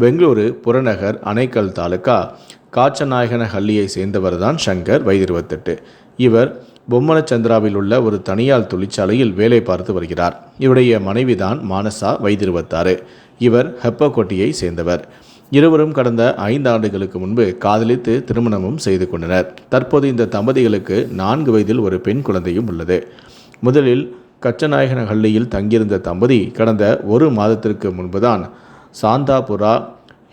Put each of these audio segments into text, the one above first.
பெங்களூரு புறநகர் அணைக்கல் தாலுகா காச்சநாயகனஹள்ளியை சேர்ந்தவர்தான் சங்கர் வயது இருபத்தெட்டு. இவர் பொம்மனச்சந்திராவில் உள்ள ஒரு தனியார் தொழிற்சாலையில் வேலை பார்த்து வருகிறார். இவருடைய மனைவிதான் மானசா வயது இருபத்தாறு. இவர் ஹெப்பகோட்டியை சேர்ந்தவர். இருவரும் கடந்த ஐந்து ஆண்டுகளுக்கு முன்பு காதலித்து திருமணமும் செய்து கொண்டனர். தற்போது இந்த தம்பதிகளுக்கு நான்கு வயதில் ஒரு பெண் குழந்தையும் உள்ளது. முதலில் கச்சநாயகனஹள்ளியில் தங்கியிருந்த தம்பதி கடந்த ஒரு மாதத்திற்கு முன்புதான் சாந்தாபுரா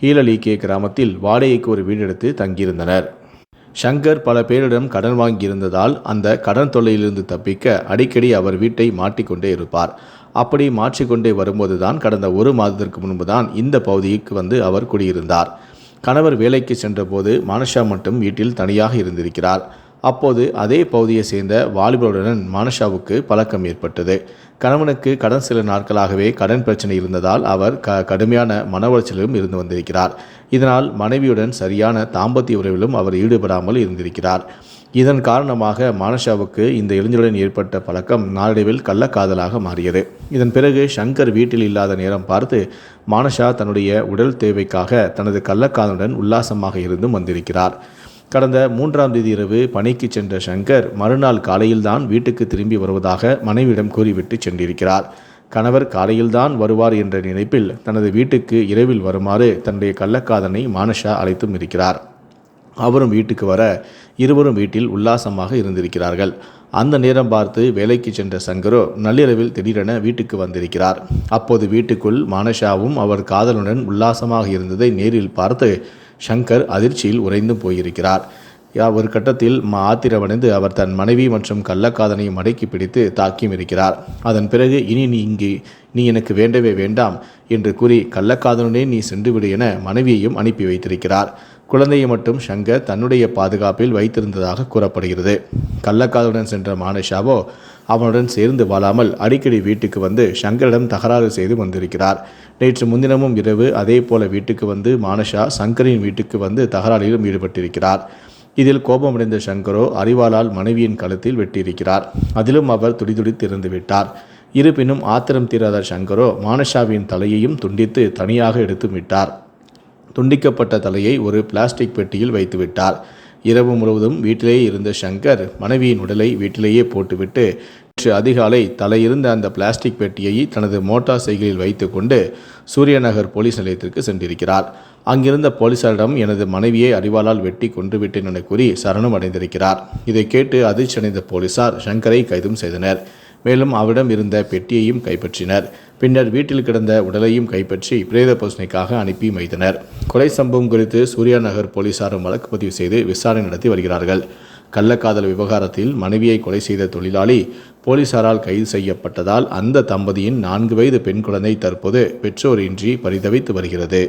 ஹீலலிகே கிராமத்தில் வாடகைக்கு ஒரு வீடெடுத்து தங்கியிருந்தனர். ஷங்கர் பல பேரிடம் கடன் வாங்கியிருந்ததால் அந்த கடன் தொல்லையிலிருந்து தப்பிக்க அடிக்கடி அவர் வீட்டை மாட்டிக்கொண்டே இருப்பார். அப்படி மாற்றிக்கொண்டே வரும்போதுதான் கடந்த ஒரு மாதத்திற்கு முன்பு தான் இந்த பகுதிக்கு வந்து அவர் குடியிருந்தார். கணவர் வேலைக்கு சென்றபோது மானஷா மட்டும் வீட்டில் தனியாக இருந்திருக்கிறார். அப்போது அதே பகுதியை சேர்ந்த வாலிபருடன் மானஷாவுக்கு பழக்கம் ஏற்பட்டது. கணவனுக்கு கடன் சில நாட்களாகவே கடன் பிரச்சனை இருந்ததால் அவர் க கடுமையான மன உளைச்சலிலும் இருந்து வந்திருக்கிறார். இதனால் மனைவியுடன் சரியான தாம்பத்திய உறவிலும் அவர் ஈடுபடாமல் இருந்திருக்கிறார். இதன் காரணமாக மானஷாவுக்கு இந்த இளைஞருடன் ஏற்பட்ட பழக்கம் நாளடைவில் கள்ளக்காதலாக மாறியது. இதன் பிறகு ஷங்கர் வீட்டில் இல்லாத நேரம் பார்த்து மானஷா தன்னுடைய உடல் தேவைக்காக தனது கள்ளக்காதலுடன் உல்லாசமாக இருந்தும் வந்திருக்கிறார். கடந்த மூன்றாம் தேதி இரவு பணிக்கு சென்ற ஷங்கர் மறுநாள் காலையில்தான் வீட்டுக்கு திரும்பி வருவதாக மனைவியிடம் கூறிவிட்டு சென்றிருக்கிறார். கணவர் காலையில்தான் வருவார் என்ற நினைப்பில் தனது வீட்டுக்கு இரவில் வருமாறு தன்னுடைய கள்ளக்காதனை மானஷா அழைத்தும் இருக்கிறார். அவரும் வீட்டுக்கு வர இருவரும் வீட்டில் உல்லாசமாக இருந்திருக்கிறார்கள். அந்த நேரம் பார்த்து வேலைக்கு சென்ற சங்கரோ நள்ளிரவில் திடீரென வீட்டுக்கு வந்திருக்கிறார். அப்போது வீட்டுக்குள் மானஷாவும் அவர் காதலுடன் உல்லாசமாக இருந்ததை நேரில் பார்த்து ஷங்கர் அதிர்ச்சியில் உறைந்து போயிருக்கிறார். யா ஒரு கட்டத்தில் மா ஆத்திரமடைந்து அவர் தன் மனைவி மற்றும் கள்ளக்காதனை மடக்கி பிடித்து தாக்கியும் இருக்கிறார். அதன் பிறகு இனி நீ இங்கு நீ எனக்கு வேண்டவே வேண்டாம் என்று கூறி கள்ளக்காதனுடனே நீ சென்றுவிடு என மனைவியையும் அனுப்பி வைத்திருக்கிறார். குழந்தையை மட்டும் ஷங்கர் தன்னுடைய பாதுகாப்பில் வைத்திருந்ததாக கூறப்படுகிறது. கள்ளக்காதனுடன் சென்ற மானுஷாவோ அவனுடன் சேர்ந்து வாழாமல் அடிக்கடி வீட்டுக்கு வந்து ஷங்கரிடம் தகராறு செய்து வந்திருக்கிறார். நேற்று முன்தினமும் இரவு அதே போல வீட்டுக்கு வந்து மானஷா சங்கரின் வீட்டுக்கு வந்து தகராறிலும் ஈடுபட்டிருக்கிறார். இதில் கோபமடைந்த சங்கரோ அறிவாளால் மனைவியின் கழுத்தில் வெட்டியிருக்கிறார். அதிலும் அவர் துடிதுடித்திருந்து விட்டார். இருப்பினும் ஆத்திரம் தீராத சங்கரோ மானஷாவின் தலையையும் துண்டித்து தனியாக எடுத்து விட்டார் துண்டிக்கப்பட்ட தலையை ஒரு பிளாஸ்டிக் பெட்டியில் வைத்துவிட்டார். இரவு முழுவதும் வீட்டிலேயே இருந்த சங்கர் மனைவியின் உடலை வீட்டிலேயே போட்டுவிட்டு நேற்று அதிகாலை தலையிருந்த அந்த பிளாஸ்டிக் பெட்டியை தனது மோட்டார் சைக்கிளில் வைத்துக்கொண்டு சூரியநகர் போலீஸ் நிலையத்திற்கு சென்றிருக்கிறார். அங்கிருந்த போலீசாரிடம் எனது மனைவியை அறிவாளால் வெட்டி கொன்றுவிட்டேன் என கூறி சரணம் அடைந்திருக்கிறார். இதை கேட்டு அதிர்ச்சி அடைந்த போலீசார் சங்கரை கைதும் செய்தனர். மேலும் அவரிடம் இருந்த பெட்டியையும் கைப்பற்றினர். பின்னர் வீட்டில் கிடந்த உடலையும் கைப்பற்றி பிரேத பரிசோதனைக்காக அனுப்பி வைத்தனர். கொலை சம்பவம் குறித்து சூர்யா நகர் போலீசாரும் வழக்கு பதிவு செய்து விசாரணை நடத்தி வருகிறார்கள். கள்ளக்காதல் விவகாரத்தில் மனைவியை கொலை செய்த தொழிலாளி போலீசாரால் கைது செய்யப்பட்டதால் அந்த தம்பதியின் நான்கு வயது பெண் குழந்தை தற்போது பெற்றோரின்றி பரிதவித்து வருகிறது.